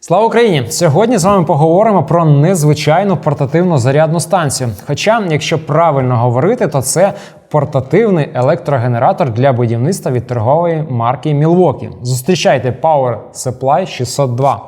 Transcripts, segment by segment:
Слава Україні! Сьогодні з вами поговоримо про незвичайну портативну зарядну станцію. Хоча, якщо правильно говорити, то це портативний електрогенератор для будівництва від торгової марки Milwaukee. Зустрічайте Power Supply 602.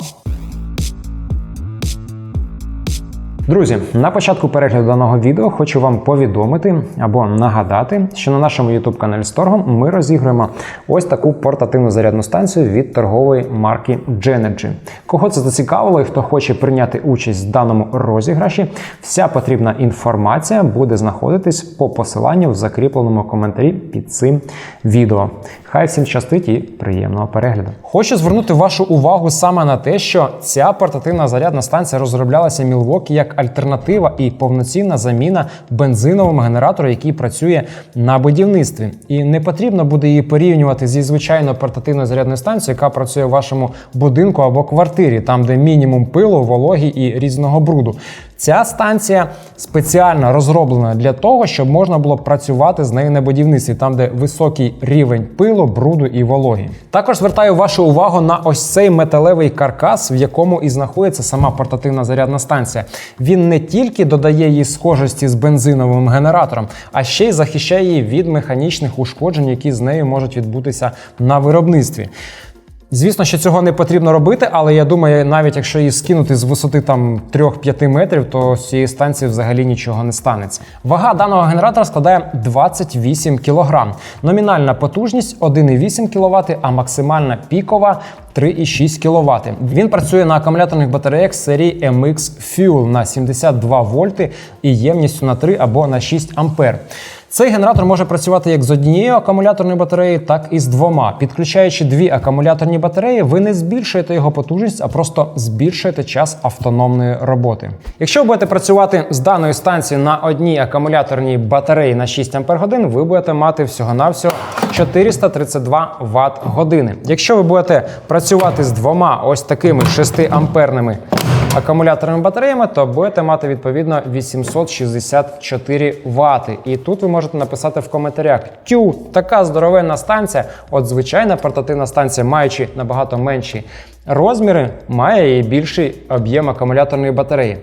Друзі, на початку перегляду даного відео хочу вам повідомити або нагадати, що на нашому youtube каналі Storgo ми розігруємо ось таку портативну зарядну станцію від торгової марки Genergy. Кого це зацікавило і хто хоче прийняти участь в даному розіграші, вся потрібна інформація буде знаходитись по посиланню в закріпленому коментарі під цим відео. Хай всім щастить і приємного перегляду. Хочу звернути вашу увагу саме на те, що ця портативна зарядна станція розроблялася Milwaukee як альтернатива і повноцінна заміна бензиновому генератору, який працює на будівництві. І не потрібно буде її порівнювати зі звичайною портативною зарядною станцією, яка працює в вашому будинку або квартирі, там де мінімум пилу, вологі і різного бруду. Ця станція спеціально розроблена для того, щоб можна було працювати з нею на будівництві, там де високий рівень пилу, бруду і вологі. Також звертаю вашу увагу на ось цей металевий каркас, в якому і знаходиться сама портативна зарядна станція. Він не тільки додає їй схожості з бензиновим генератором, а ще й захищає її від механічних ушкоджень, які з нею можуть відбутися на виробництві. Звісно, що цього не потрібно робити, але я думаю, навіть якщо її скинути з висоти там 3-5 метрів, то з цієї станції взагалі нічого не станеться. Вага даного генератора складає 28 кг. Номінальна потужність 1,8 кВт, а максимальна пікова 3,6 кВт. Він працює на акумуляторних батареях серії MX Fuel на 72 вольти і ємністю на 3 або на 6 ампер. Цей генератор може працювати як з однією акумуляторною батареєю, так і з двома. Підключаючи дві акумуляторні батареї, ви не збільшуєте його потужність, а просто збільшуєте час автономної роботи. Якщо ви будете працювати з даної станції на одній акумуляторній батареї на 6 Ах, ви будете мати всього-навсього 432 Вт години. Якщо ви будете працювати з двома ось такими 6 амперними акумуляторними батареями, то будете мати відповідно 864 Вт. І тут ви можете написати в коментарях: Тю, така здоровенна станція. От звичайна портативна станція, маючи набагато менші розміри, має і більший об'єм акумуляторної батареї.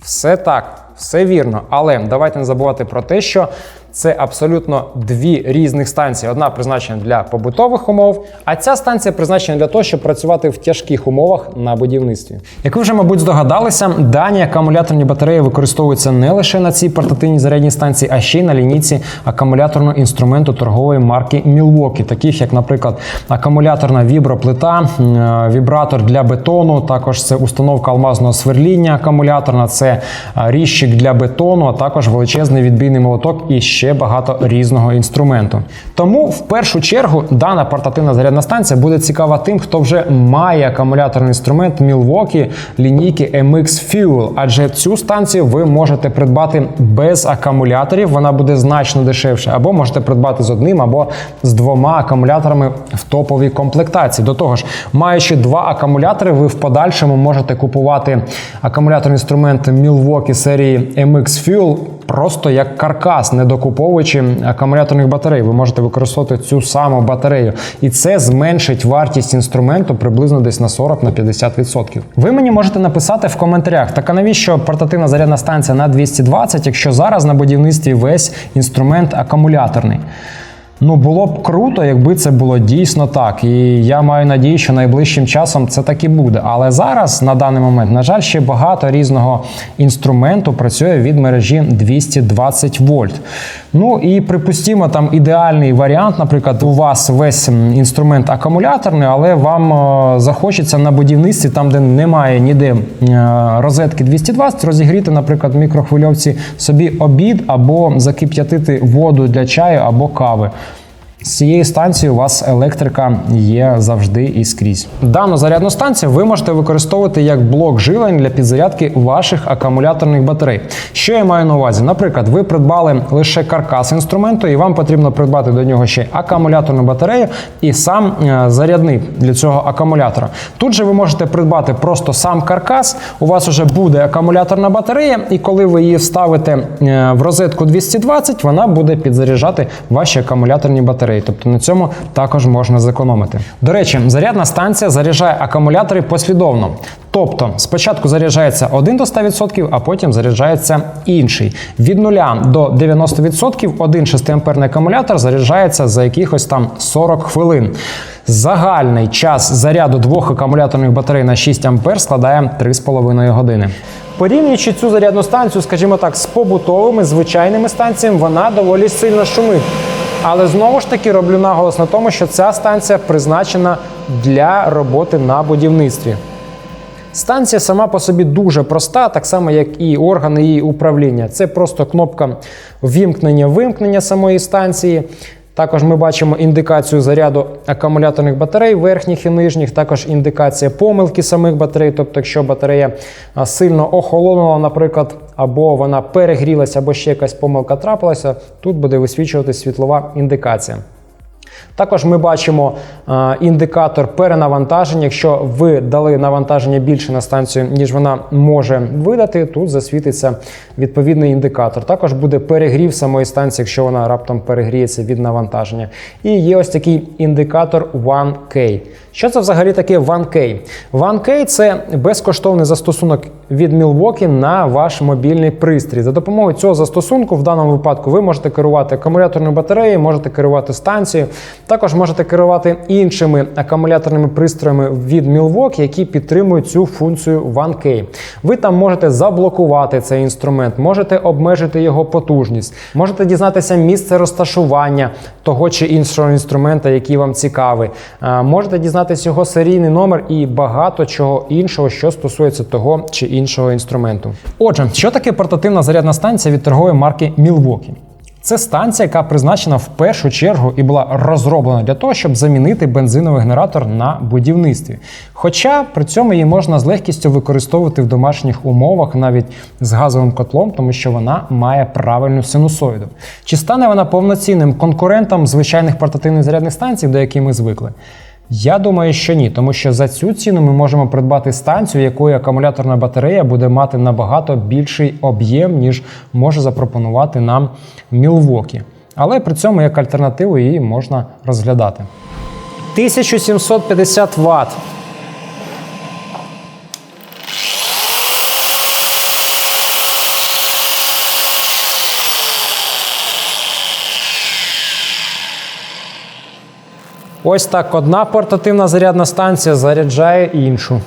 Все так, все вірно, але давайте не забувати про те, що це абсолютно дві різних станції. Одна призначена для побутових умов, а ця станція призначена для того, щоб працювати в тяжких умовах на будівництві. Як ви вже, мабуть, здогадалися, дані акумуляторні батареї використовуються не лише на цій портативній зарядній станції, а ще й на лінійці акумуляторного інструменту торгової марки Milwaukee, таких як, наприклад, акумуляторна віброплита, е, вібратор для бетону. Також це установка алмазного сверління акумуляторна, це е, ріжчик для бетону, а також величезний відбійний молоток і ще багато різного інструменту. Тому в першу чергу дана портативна зарядна станція буде цікава тим, хто вже має акумуляторний інструмент Milwaukee лінійки MX Fuel, адже цю станцію ви можете придбати без акумуляторів, вона буде значно дешевше, або можете придбати з одним або з двома акумуляторами в топовій комплектації. До того ж, маючи два акумулятори, ви в подальшому можете купувати акумуляторний інструмент Milwaukee серії MX Fuel просто як каркас, не докуповуючи акумуляторних батарей. Ви можете використовувати цю саму батарею, і це зменшить вартість інструменту приблизно десь на 40 на 50%. Ви мені можете написати в коментарях, так а навіщо портативна зарядна станція на 220, якщо зараз на будівництві весь інструмент акумуляторний. Ну, було б круто, якби це було дійсно так. І я маю надію, що найближчим часом це так і буде. Але зараз, на даний момент, на жаль, ще багато різного інструменту працює від мережі 220 вольт. Ну і припустімо, там ідеальний варіант, наприклад, у вас весь інструмент акумуляторний, але вам е, захочеться на будівництві, там, де немає ніде е, розетки 220, розігріти, наприклад, в мікрохвильовці собі обід або закип'ятити воду для чаю або кави. З цієї станції у вас електрика є завжди і скрізь. Дану зарядну станцію ви можете використовувати як блок живлень для підзарядки ваших акумуляторних батарей. Що я маю на увазі? Наприклад, ви придбали лише каркас інструменту, і вам потрібно придбати до нього ще акумуляторну батарею і сам е, зарядний для цього акумулятора. Тут же ви можете придбати просто сам каркас. У вас вже буде акумуляторна батарея, і коли ви її вставите е, в розетку 220, вона буде підзаряджати ваші акумуляторні батареї. Батарей. Тобто на цьому також можна зекономити. До речі, зарядна станція заряджає акумулятори послідовно. Тобто спочатку заряджається один до 100%, а потім заряджається інший. Від 0 до 90% один 6-амперний акумулятор заряджається за якихось там 40 хвилин. Загальний час заряду двох акумуляторних батарей на 6 ампер складає 3,5 години. Порівнюючи цю зарядну станцію, скажімо так, з побутовими звичайними станціями, вона доволі сильно шумить. Але знову ж таки роблю наголос на тому, що ця станція призначена для роботи на будівництві. Станція сама по собі дуже проста, так само як і органи її управління. Це просто кнопка вімкнення-вимкнення самої станції. Також ми бачимо індикацію заряду акумуляторних батарей, верхніх і нижніх, також індикація помилки самих батарей. Тобто, якщо батарея сильно охолонула, наприклад, або вона перегрілася, або ще якась помилка трапилася, тут буде висвічувати світлова індикація. Також ми бачимо е, індикатор перенавантаження. Якщо ви дали навантаження більше на станцію, ніж вона може видати, тут засвітиться відповідний індикатор. Також буде перегрів самої станції, якщо вона раптом перегріється від навантаження. І є ось такий індикатор 1K. Що це взагалі таке 1K? 1K – це безкоштовний застосунок від Milwaukee на ваш мобільний пристрій. За допомогою цього застосунку, в даному випадку, ви можете керувати акумуляторною батареєю, можете керувати станцією. Також можете керувати іншими акумуляторними пристроями від Milwaukee, які підтримують цю функцію 1K. Ви там можете заблокувати цей інструмент, можете обмежити його потужність, можете дізнатися місце розташування того чи іншого інструмента, який вам цікавий. Можете дізнатися його серійний номер і багато чого іншого, що стосується того чи іншого інструменту. Отже, що таке портативна зарядна станція від торгової марки Milwaukee? Це станція, яка призначена в першу чергу і була розроблена для того, щоб замінити бензиновий генератор на будівництві. Хоча при цьому її можна з легкістю використовувати в домашніх умовах, навіть з газовим котлом, тому що вона має правильну синусоїду. Чи стане вона повноцінним конкурентом звичайних портативних зарядних станцій, до яких ми звикли? Я думаю, що ні, тому що за цю ціну ми можемо придбати станцію, якої акумуляторна батарея буде мати набагато більший об'єм, ніж може запропонувати нам Мілвокі. Але при цьому як альтернативу її можна розглядати. 1750 Вт. Ось так одна портативна зарядна станція заряджає іншу.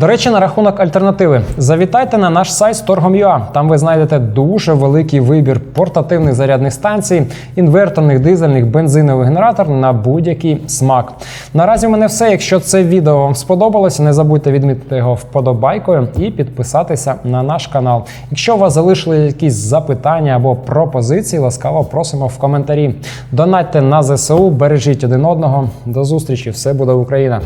До речі, на рахунок альтернативи. Завітайте на наш сайт Storgom.ua. Там ви знайдете дуже великий вибір портативних зарядних станцій, інверторних, дизельних, бензинових генератор на будь-який смак. Наразі в мене все. Якщо це відео вам сподобалося, не забудьте відмітити його вподобайкою і підписатися на наш канал. Якщо у вас залишили якісь запитання або пропозиції, ласкаво просимо в коментарі. Донатьте на ЗСУ, бережіть один одного. До зустрічі! Все буде Україна!